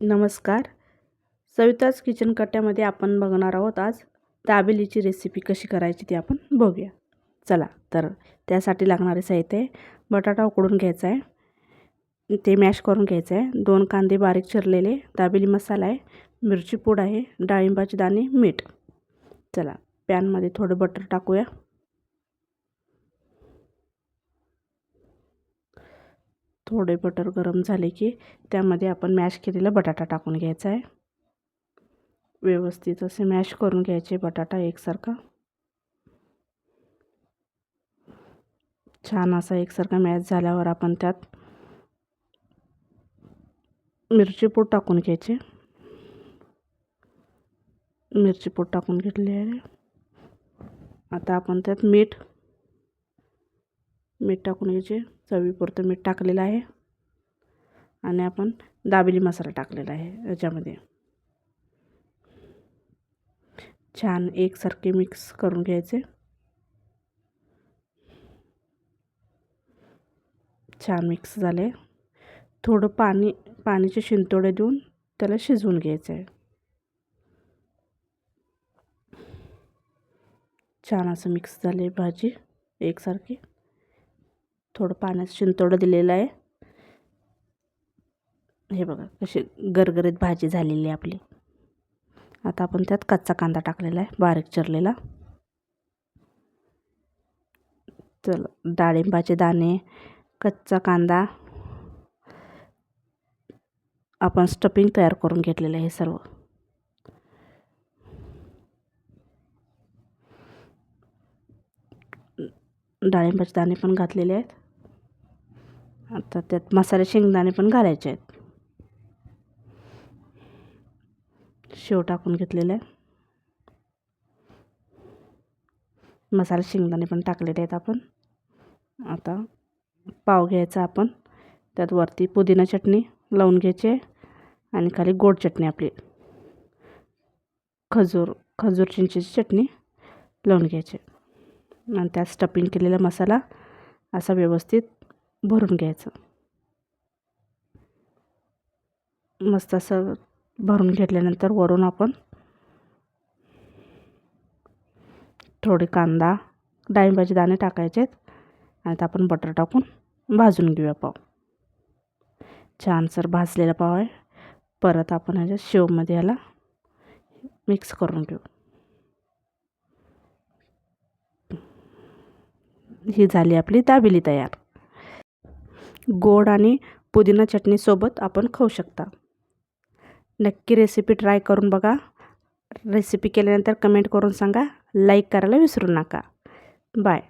नमस्कार. सविताज किचन कट्ट्यामध्ये आपण बघणार आहोत आज दाबेलीची रेसिपी कशी करायची ती आपण बघूया. चला तर त्यासाठी लागणारे साहित्य आहे बटाटा उकडून घ्यायचा आहे. ते मॅश करून घ्यायचं आहे. दोन कांदे बारीक चिरलेले दाबेली मसाला आहे. मिरची पूड आहे. डाळिंबाचे दाणे मीठ. चला पॅनमध्ये थोडं बटर टाकूया. थोडे बटर गरम झाले की त्यामध्ये आपण मॅश केलेला बटाटा टाकून घ्यायचा आहे. व्यवस्थित असे मॅश करून घ्यायचे बटाटा एकसारखा. छान असा एकसारखा मॅश झाल्यावर आपण त्यात मिरची पूड टाकून घ्यायचे. मिरची पूड टाकून घेतली आहे. आता आपण त्यात मीठ मीठ टाकून घ्यायचे. चवीपुरतं मीठ टाकलेलं आहे. आणि आपण दाबेली मसाला टाकलेला आहे याच्यामध्ये. छान एकसारखे मिक्स करून घ्यायचे. छान मिक्स झाले. थोडं पाणी पाण्याचे शिंतोडे देऊन त्याला शिजवून घ्यायचं. आहे छान असं मिक्स झाले भाजी एकसारखी. थोडं पाण्यात शिंतोडं दिलेलं आहे. हे बघा कशी गरगरीत भाजी झालेली आहे आपली. आता आपण त्यात कच्चा कांदा टाकलेला आहे बारीक चिरलेला. चला डाळिंबाचे दाणे कच्चा कांदा. आपण स्टफिंग तयार करून घेतलेलं आहे सर्व. डाळिंबाचे दाणे पण घातलेले आहेत. आता त्यात मसाले शेंगदाणे पण घालायचे आहेत. शेव टाकून घेतलेलं आहे. मसाले शेंगदाणे पण टाकलेले आहेत आपण. आता पाव घ्यायचा आपण. त्यात वरती पुदिना चटणी लावून घ्यायची आणि खाली गोड चटणी आपली. खजूर खजूर चिंचेची चटणी लावून घ्यायची आणि त्यात स्टफिंग केलेला मसाला असा व्यवस्थित भरून घ्यायचं. मस्त असं भरून घेतल्यानंतर वरून आपण थोडे कांदा डाळिंबाचे दाणे टाकायचे आहेत. आणि आपण बटर टाकून भाजून घेऊया पाव. छान सर भाजलेला पाव आहे. परत आपण ह्याच्या शेवमध्ये याला मिक्स करून घेऊ. ही झाली आपली दाबेली तयार. गोड आणि पुदिना चटणीसोबत आपण खाऊ शकता. नक्की रेसिपी ट्राय करून बघा. रेसिपी केल्यानंतर कमेंट करून सांगा. लाईक करायला विसरू नका. बाय